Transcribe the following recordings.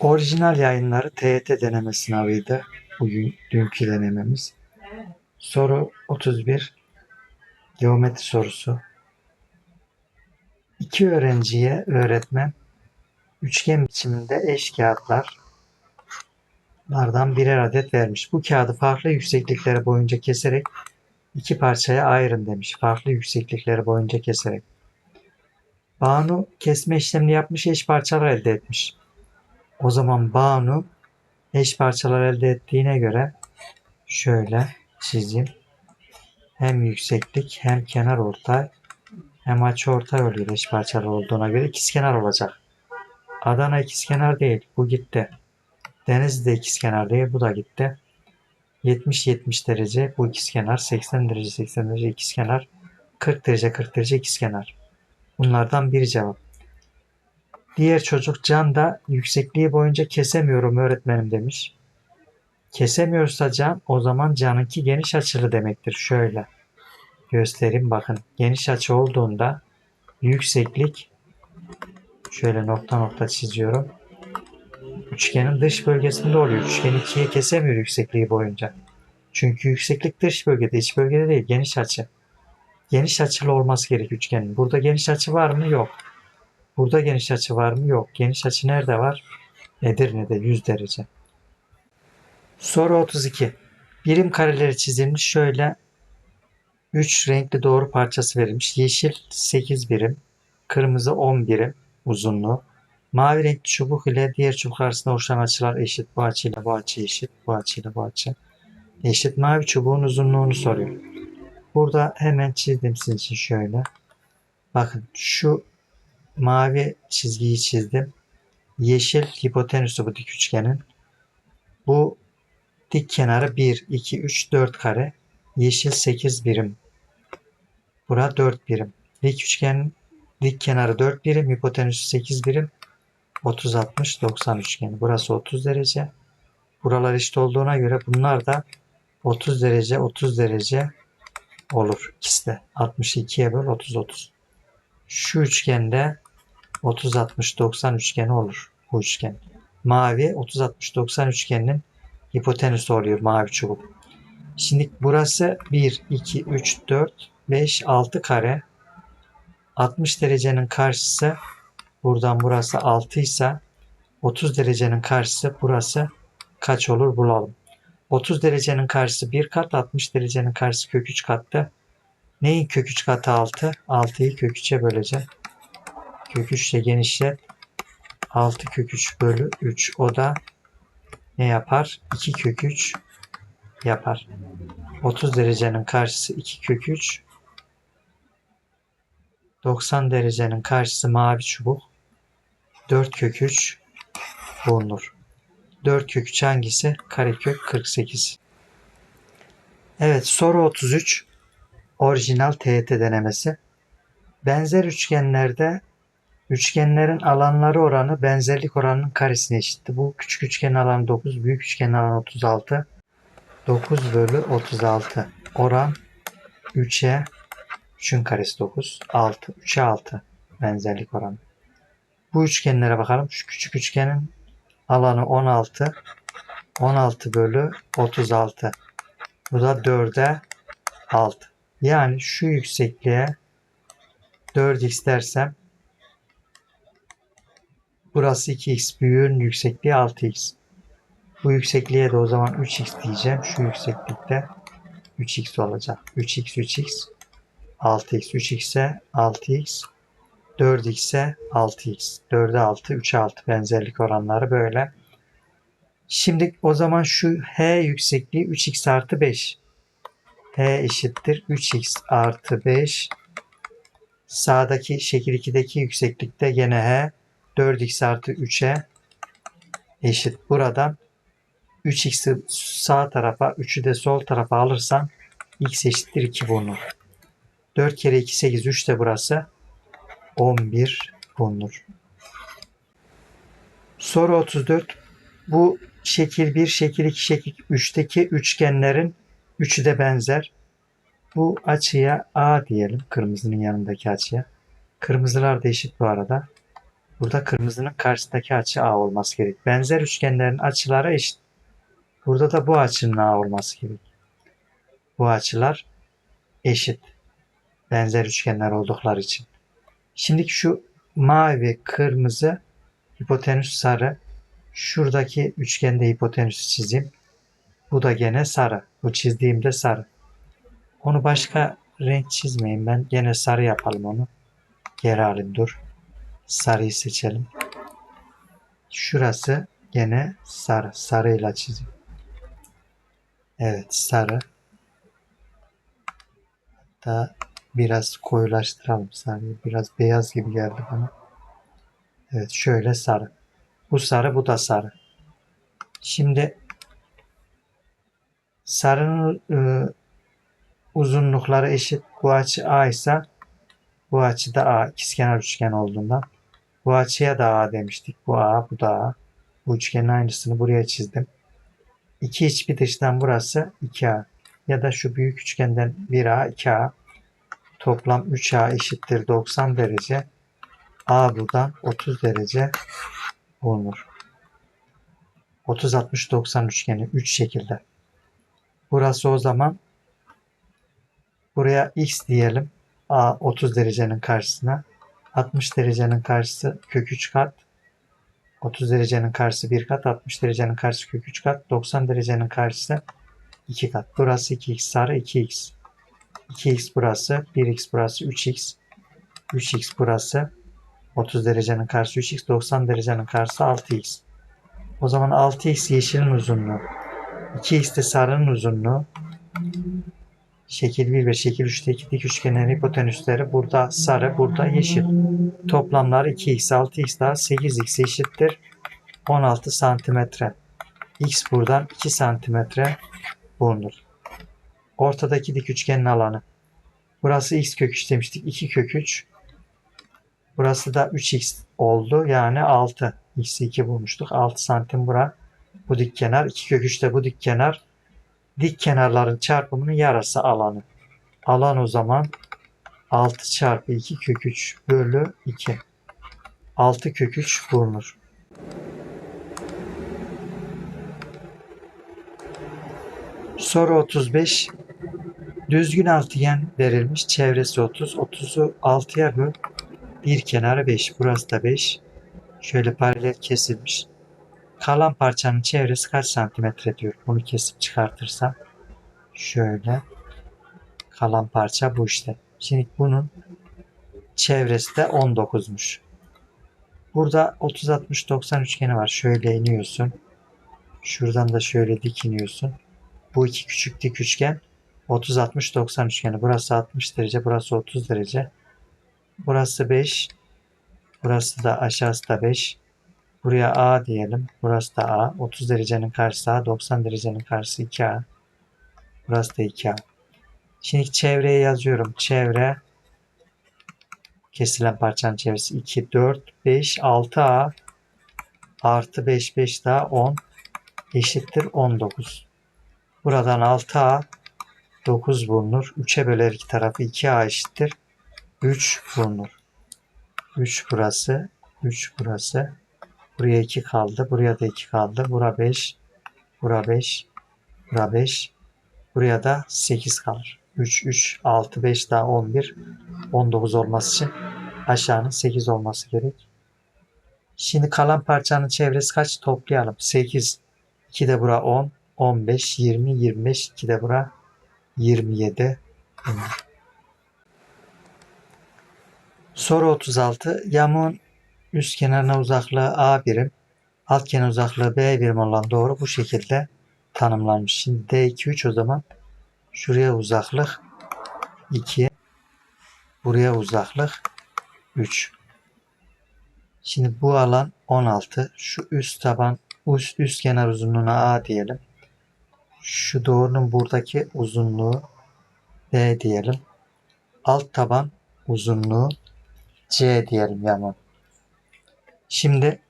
Orijinal yayınları TYT deneme sınavıydı. Bugün dünkü denememiz. Soru 31. Geometri sorusu. İki öğrenciye öğretmen üçgen biçiminde eş kağıtlardan birer adet vermiş. Bu kağıdı farklı yüksekliklere boyunca keserek iki parçaya ayırın demiş. Farklı yükseklikleri boyunca keserek. Banu kesme işlemini yapmış eş parçalar elde etmiş. O zaman Banu eş parçalar elde ettiğine göre şöyle çizeyim. Hem yükseklik hem kenar ortay hem açı ortay oluyor eş parçalar olduğuna göre ikizkenar olacak. Adana ikizkenar değil. Bu gitti. Denizli de ikizkenar değil. Bu da gitti. 70-70 derece bu ikizkenar. 80 derece 80 derece ikizkenar. 40 derece 40 derece ikizkenar. Bunlardan biri cevap. Diğer çocuk Can da yüksekliği boyunca kesemiyorum öğretmenim demiş. Kesemiyorsa Can o zaman Can'ınki geniş açılı demektir. Şöyle göstereyim bakın. Geniş açı olduğunda yükseklik şöyle nokta nokta çiziyorum. Üçgenin dış bölgesinde oluyor. Üçgen ikiye kesemiyor yüksekliği boyunca. Çünkü yükseklik dış bölgede, iç bölgede değil, geniş açı. Geniş açılı olması gerek üçgenin. Burada geniş açı var mı? Yok. Burada geniş açı var mı? Yok. Geniş açı nerede var? Edirne'de 100 derece. Soru 32. Birim kareleri çizilmiş. Şöyle 3 renkli doğru parçası verilmiş. Yeşil 8 birim, kırmızı 10 birim uzunluğu. Mavi renkli çubuk ile diğer çubuk arasında oluşan açılar eşit. Bu açıyla bu açı eşit. Bu açıyla bu açı eşit. Mavi çubuğun uzunluğunu soruyor. Burada hemen çizdim sizin için şöyle. Bakın şu mavi çizgiyi çizdim. Yeşil hipotenüsü bu dik üçgenin. Bu dik kenarı 1, 2, 3, 4 kare. Yeşil 8 birim. Bura 4 birim. Dik üçgenin dik kenarı 4 birim, hipotenüsü 8 birim. 30, 60, 90 üçgeni. Burası 30 derece. Buralar eşit olduğuna göre bunlar da 30 derece, 30 derece olur. İkisi de 62'ye böl 30, 30. Şu üçgende 30, 60, 90 üçgeni olur. Bu üçgen. Mavi 30, 60, 90 üçgeninin hipotenüsü oluyor mavi çubuk. Şimdi burası 1, 2, 3, 4, 5, 6 kare. 60 derecenin karşısı buradan burası 6 ise 30 derecenin karşısı burası kaç olur bulalım. 30 derecenin karşısı 1 kat, 60 derecenin karşısı kök 3 kattı. Neyin kök 3 katı 6? 6'yı kök 3'e böleceğim. Kök 3 ile genişlet. 6 kök 3 bölü 3. O da ne yapar? 2 kök 3 yapar. 30 derecenin karşısı 2 kök 3. 90 derecenin karşısı mavi çubuk. 4 kök 3 bulunur. 4 kök 3 hangisi? Karekök 48. Evet soru 33. Orijinal TYT denemesi. Benzer üçgenlerde üçgenlerin alanları oranı benzerlik oranının karesine eşitti. Bu küçük üçgenin alanı 9, büyük üçgenin alanı 36. 9 bölü 36. Oran 3'e 3'ün karesi 9. 6. 3'e 6 benzerlik oranı. Bu üçgenlere bakalım. Şu küçük üçgenin alanı 16. 16 bölü 36. Bu da 4'e 6. Yani şu yüksekliğe 4x dersem burası 2x büyüğün yüksekliği 6x. Bu yüksekliğe de o zaman 3x diyeceğim. Şu yükseklikte 3x olacak. 3x 3x 6x 3x'e 6x 4x'e 6x 4'e 6 3'e 6 benzerlik oranları böyle. Şimdi o zaman şu h yüksekliği 3x artı 5. h eşittir 3x artı 5. Sağdaki şekil 2'deki yükseklikte gene h 4x artı 3'e eşit. Buradan 3x'i sağ tarafa 3'ü de sol tarafa alırsan x eşittir 2 bulunur. 4 kere 2 8 3 de burası 11 bulunur. Soru 34. Bu şekil 1, şekil 2, şekil 3'teki üçgenlerin üçü de benzer. Bu açıya A diyelim. Kırmızının yanındaki açıya. Kırmızılar da eşit bu arada. Burada kırmızının karşısındaki açı A olması gerek. Benzer üçgenlerin açıları eşit. Burada da bu açının A olması gerek. Bu açılar eşit. Benzer üçgenler oldukları için. Şimdiki şu mavi, kırmızı, hipotenüs sarı. Şuradaki üçgende hipotenüsü çizeyim. Bu da gene sarı. Bu çizdiğimde sarı. Onu başka renk çizmeyin ben. Gene sarı yapalım onu. Geri alayım dur. Sarıyı seçelim. Şurası gene sarı. Sarıyla çizeyim. Evet sarı. Hatta biraz koyulaştıralım sarıyı. Biraz beyaz gibi geldi bana. Evet şöyle sarı. Bu sarı bu da sarı. Şimdi sarının e, uzunlukları eşit. Bu açı A ise bu açı da A. ikizkenar üçgen olduğundan. Bu açıya da A demiştik. Bu A, bu da A. Bu üçgenin aynısını buraya çizdim. İki iç bir dıştan burası 2A. Ya da şu büyük üçgenden 1A, 2A. Toplam 3A eşittir 90 derece. A buradan 30 derece bulunur. 30 60 90 üçgeni 3 şekilde. Burası o zaman buraya x diyelim. A 30 derecenin karşısına. 60 derecenin karşısı kök 3 kat. 30 derecenin karşısı 1 kat. 60 derecenin karşısı kök 3 kat. 90 derecenin karşısı 2 kat. Burası 2x sarı 2x. 2x burası. 1x burası 3x. 3x burası. 30 derecenin karşısı 3x. 90 derecenin karşısı 6x. O zaman 6x yeşilin uzunluğu. 2x de sarının uzunluğu. Şekil 1 ve şekil 3'teki dik üçgenlerin hipotenüsleri burada sarı, burada yeşil. Toplamları 2x, 6x daha 8x eşittir 16 santimetre. x buradan 2 santimetre bulunur. Ortadaki dik üçgenin alanı. Burası x kök 3 demiştik. 2 kök 3. Burası da 3x oldu. Yani 6. x'i 2 bulmuştuk. 6 santim bura. Bu dik kenar. 2 kök 3 de bu dik kenar. Dik kenarların çarpımının yarısı alanı. Alan o zaman 6 çarpı 2 kök 3 bölü 2. 6 kök 3 bulunur. Soru 35. Düzgün altıgen verilmiş. Çevresi 30. 30'u 6'ya böl. Bir kenarı 5. Burası da 5. Şöyle paralel kesilmiş. Kalan parçanın çevresi kaç santimetre diyor. Bunu kesip çıkartırsam. Şöyle. Kalan parça bu işte. Şimdi bunun çevresi de 19'muş. Burada 30 60 90 üçgeni var. Şöyle iniyorsun. Şuradan da şöyle dik iniyorsun. Bu iki küçük dik üçgen 30 60 90 üçgeni. Burası 60 derece, burası 30 derece. Burası 5. Burası da aşağısı da 5. Buraya A diyelim. Burası da A. 30 derecenin karşısı A. 90 derecenin karşısı 2A. Burası da 2A. Şimdi çevreye yazıyorum. Çevre kesilen parçanın çevresi 2, 4, 5, 6A artı 5, 5 daha 10 eşittir 19. Buradan 6A 9 bulunur. 3'e böler iki tarafı 2A eşittir. 3 bulunur. 3 burası. 3 burası. Buraya 2 kaldı. Buraya da 2 kaldı. Bura 5. Bura 5. Bura 5. Buraya da 8 kalır. 3, 3, 6, 5 daha 11. 19 olması için aşağının 8 olması gerek. Şimdi kalan parçanın çevresi kaç? Toplayalım. 8. 2 de bura 10. 15, 20, 25. 2 de bura 27. Soru 36. Yamuğun üst kenarına uzaklığı A birim, alt kenar uzaklığı B birim olan doğru bu şekilde tanımlanmış. Şimdi D2 3 o zaman şuraya uzaklık 2 buraya uzaklık 3. Şimdi bu alan 16. Şu üst taban üst, üst kenar uzunluğuna A diyelim. Şu doğrunun buradaki uzunluğu B diyelim. Alt taban uzunluğu C diyelim yamuğun. Şimdi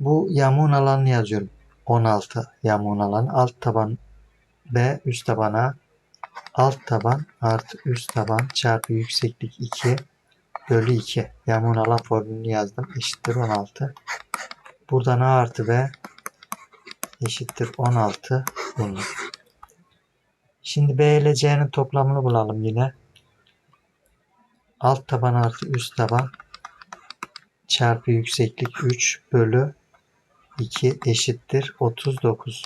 bu yamuğun alanını yazıyorum. 16 yamuğun alanı. Alt taban B üst tabana alt taban artı üst taban çarpı yükseklik 2 bölü 2. Yamuğun alan formülünü yazdım. Eşittir 16. Buradan A artı B eşittir 16 bulunur. Şimdi B ile C'nin toplamını bulalım yine. Alt taban artı üst taban çarpı yükseklik 3 bölü 2 eşittir 39.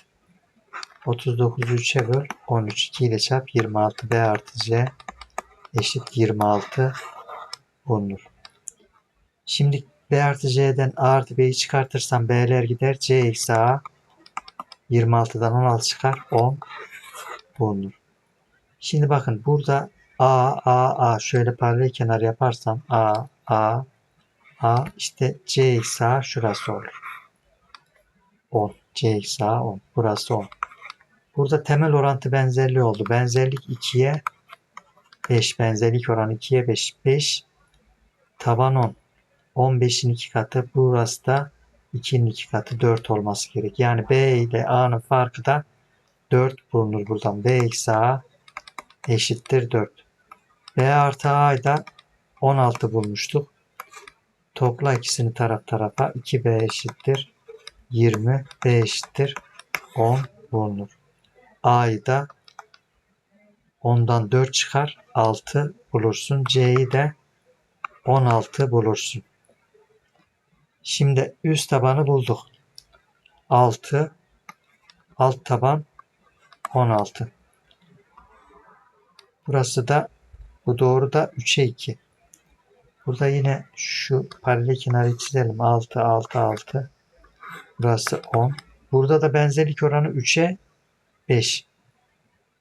39'u 3'e böl 13 2 ile çarp 26 B artı C eşit 26 bulunur. Şimdi B artı C'den A artı B'yi çıkartırsam B'ler gider. C eksi A 26'dan 16 çıkar. 10 bulunur. Şimdi bakın burada A, A, A şöyle paralel kenar yaparsam A, A, A işte C eksi A şurası olur. 10. C eksi A 10. Burası 10. Burada temel orantı benzerliği oldu. Benzerlik 2'ye 5. Benzerlik oranı 2'ye 5. 5 taban 10. 15'in 2 katı. Burası da 2'nin 2 katı 4 olması gerek. Yani B ile A'nın farkı da 4 bulunur buradan. B eksi A eşittir 4. B artı A'da 16 bulmuştuk. Topla ikisini taraf tarafa. 2B eşittir 20. B eşittir 10 bulunur. A'yı da 10'dan 4 çıkar. 6 bulursun. C'yi de 16 bulursun. Şimdi üst tabanı bulduk. 6 alt taban 16. Burası da bu doğru da 3'e 2. Burada yine şu paralel kenarı çizelim. 6 6 6. Burası 10. Burada da benzerlik oranı 3'e 5.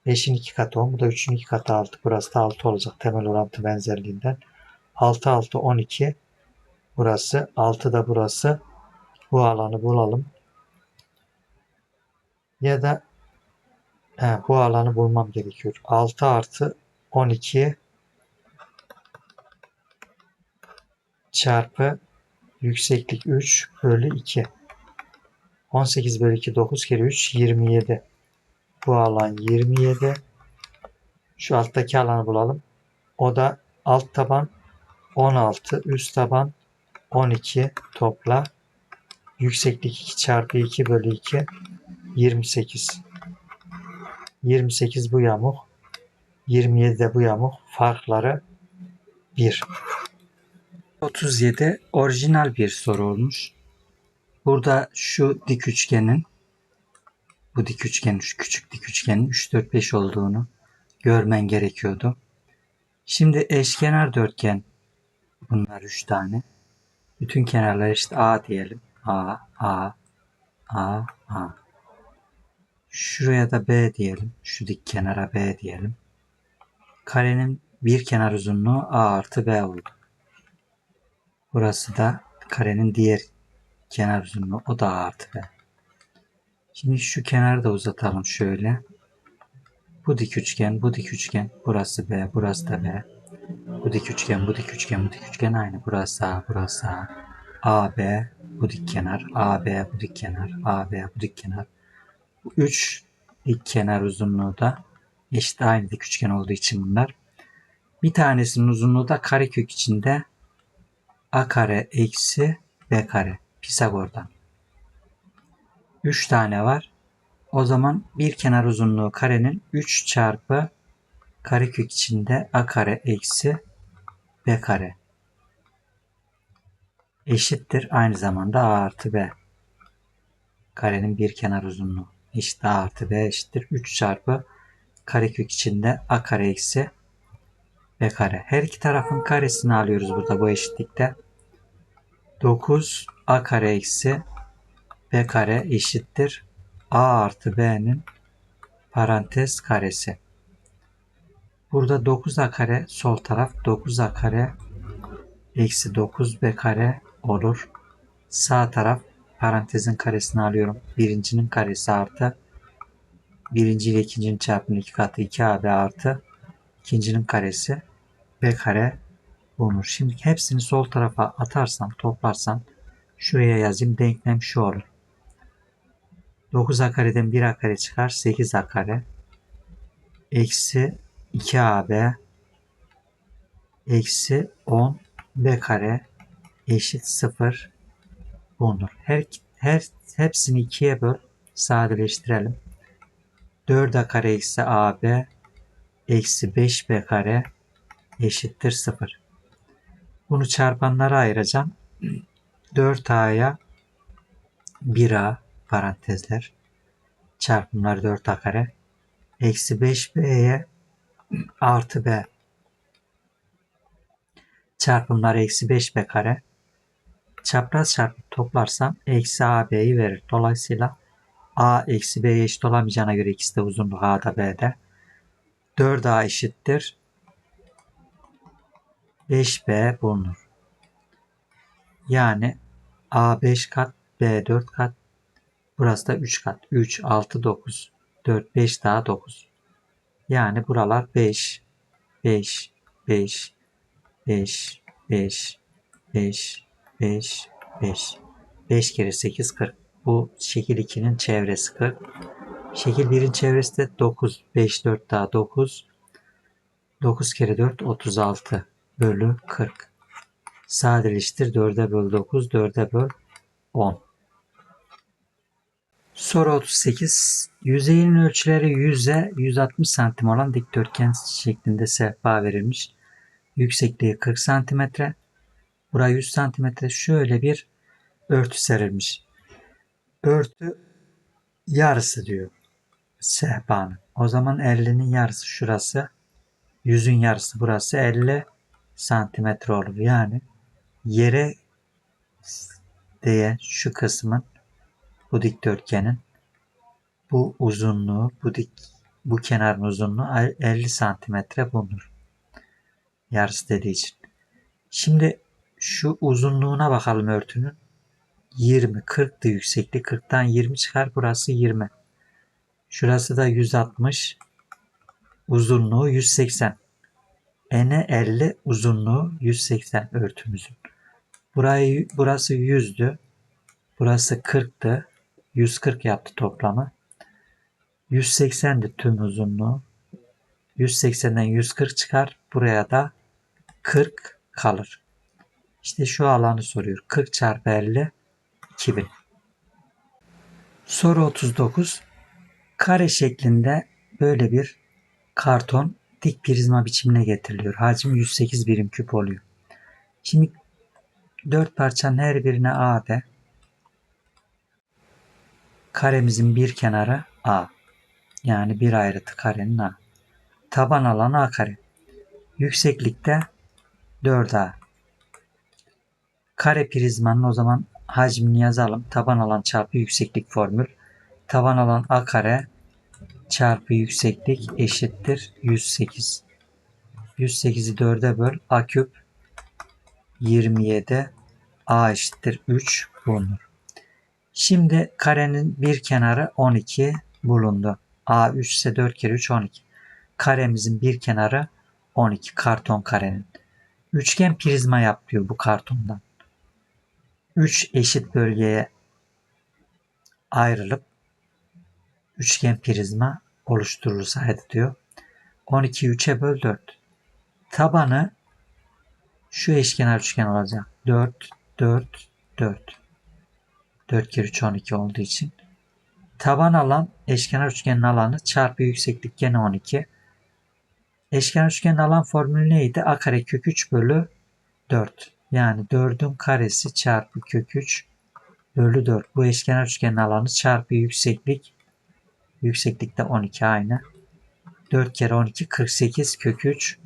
5'in 2 katı 10. Bu da 3'ün 2 katı 6. Burası da 6 olacak temel orantı benzerliğinden. 6 6 12. Burası 6 da burası. Bu alanı bulalım. Ya da he, bu alanı bulmam gerekiyor. 6 artı 12 çarpı yükseklik 3 bölü 2. 18 bölü 2 9 kere 3 27. Bu alan 27. Şu alttaki alanı bulalım. O da alt taban 16 üst taban 12 topla yükseklik 2 çarpı 2 bölü 2 28 28 bu yamuk 27 de bu yamuk farkları 1 37 orijinal bir soru olmuş. Burada şu dik üçgenin bu dik üçgenin şu küçük dik üçgenin 3 4 5 olduğunu görmen gerekiyordu. Şimdi eşkenar dörtgen bunlar 3 tane. Bütün kenarlar işte A diyelim. A, A, A, A. Şuraya da B diyelim. Şu dik kenara B diyelim. Karenin bir kenar uzunluğu A artı B oldu. Burası da karenin diğer kenar uzunluğu. O da A artı B. Şimdi şu kenarı da uzatalım şöyle. Bu dik üçgen, bu dik üçgen. Burası B, burası da B. Bu dik üçgen, bu dik üçgen, bu dik üçgen aynı. Burası A, burası A. AB bu dik kenar, AB bu dik kenar, AB bu dik kenar. Bu üç dik kenar uzunluğu da eşit aynı dik üçgen olduğu için bunlar. Bir tanesinin uzunluğu da karekök içinde a kare eksi b kare Pisagor'dan. 3 tane var. O zaman bir kenar uzunluğu karenin 3 çarpı karekök içinde a kare eksi b kare eşittir aynı zamanda a artı b. Karenin bir kenar uzunluğu eşit a artı b eşittir 3 çarpı karekök içinde a kare eksi b kare. Her iki tarafın karesini alıyoruz burada bu eşitlikte. 9 a kare eksi b kare eşittir a artı b'nin parantez karesi. Burada 9a kare sol taraf 9a kare eksi 9b kare olur. Sağ taraf parantezin karesini alıyorum. Birincinin karesi artı birinci ile ikincinin çarpımı iki katı 2ab artı ikincinin karesi b kare bulunur. Şimdi hepsini sol tarafa atarsam toplarsam şuraya yazayım denklem şu olur. 9a kareden 1a kare çıkar 8a kare eksi 2ab eksi 10 b kare eşit 0 bulunur. Her, her hepsini ikiye böl sadeleştirelim. 4a kare eksi ab eksi 5b kare eşittir 0. Bunu çarpanlara ayıracağım. 4a'ya 1a parantezler. Çarpımlar 4a kare. Eksi 5b'ye artı b. Çarpımlar eksi 5b kare. Çapraz çarpıp toplarsam eksi ab'yi verir. Dolayısıyla a eksi b'ye eşit olamayacağına göre ikisi de uzunluk a'da b'de. 4a eşittir 5b bulunur. Yani a 5 kat b 4 kat burası da 3 kat. 3, 6, 9. 4, 5 daha 9. Yani buralar 5, 5, 5, 5, 5, 5, 5, 5. 5 kere 8 40. Bu şekil 2'nin çevresi 40. Şekil 1'in çevresi de 9. 5, 4 daha 9. 9 kere 4 36 bölü 40. Sadeleştir 4'e böl 9, 4'e böl 10. Soru 38. Yüzeyin ölçüleri 100'e 160 santim olan dikdörtgen şeklinde sehpa verilmiş. Yüksekliği 40 santimetre. Buraya 100 santimetre şöyle bir örtü serilmiş. Örtü yarısı diyor sehpanın. O zaman 50'nin yarısı şurası. 100'ün yarısı burası 50 santimetre olur. Yani yere değen şu kısmın bu dikdörtgenin bu uzunluğu bu dik bu kenarın uzunluğu 50 santimetre bulunur. Yarısı dediği için. Şimdi şu uzunluğuna bakalım örtünün. 20, 40'tı yükseklik. 40'tan 20 çıkar. Burası 20. Şurası da 160. Uzunluğu 180. Ene 50, uzunluğu 180 örtümüzün. Burayı, burası 100'dü. Burası 40'tı. 140 yaptı toplamı. 180'di tüm uzunluğu. 180'den 140 çıkar. Buraya da 40 kalır. İşte şu alanı soruyor. 40 çarpı 50 2000. Soru 39. Kare şeklinde böyle bir karton dik prizma biçimine getiriliyor. Hacmi 108 birim küp oluyor. Şimdi dört parçanın her birine A de. Karemizin bir kenarı A. Yani bir ayrıtı karenin A. Taban alanı A kare. Yükseklikte 4A. Kare prizmanın o zaman hacmini yazalım. Taban alan çarpı yükseklik formül. Taban alan A kare çarpı yükseklik eşittir 108. 108'i 4'e böl. A küp 27. A eşittir 3 bulunur. Şimdi karenin bir kenarı 12 bulundu. A 3 ise 4 kere 3 12. Karemizin bir kenarı 12 karton karenin. Üçgen prizma yap diyor bu kartondan. 3 eşit bölgeye ayrılıp üçgen prizma oluşturulsaydı diyor. 12 3'e böl 4. Tabanı şu eşkenar üçgen olacak. 4, 4, 4. 4 kere 3 12 olduğu için. Taban alan eşkenar üçgenin alanı çarpı yükseklik gene 12. Eşkenar üçgenin alan formülü neydi? A kare kök 3 bölü 4. Yani 4'ün karesi çarpı kök 3 bölü 4. Bu eşkenar üçgenin alanı çarpı yükseklik. Yükseklikte 12 aynı. 4 kere 12 48 kök 3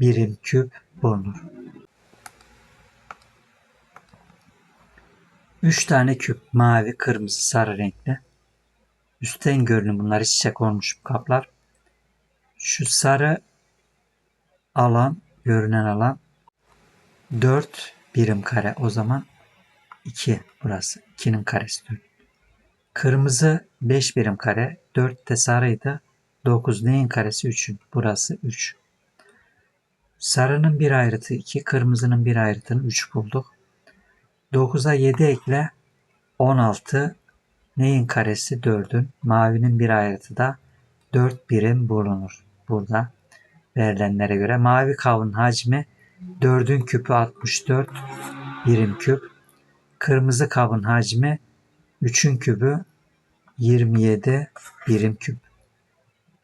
birim küp bulunur. 3 tane küp mavi, kırmızı, sarı renkli. Üstten görünüm bunlar iç içe konmuş kaplar. Şu sarı alan, görünen alan 4 birim kare. O zaman 2 burası. 2'nin karesi 4. Kırmızı 5 birim kare. 4 de sarıydı. 9 neyin karesi 3'ün. Burası 3. Sarının bir ayrıtı 2, kırmızının bir ayrıtını 3 bulduk. 9'a 7 ekle 16 neyin karesi 4'ün. Mavinin bir ayrıtı da 4 birim bulunur. Burada verilenlere göre mavi kavun hacmi 4'ün küpü 64 birim küp. Kırmızı kabın hacmi 3'ün kübü 27 birim küp.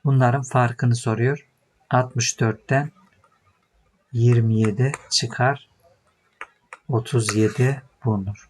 Bunların farkını soruyor. 64'ten 27 çıkar. 37 bulunur.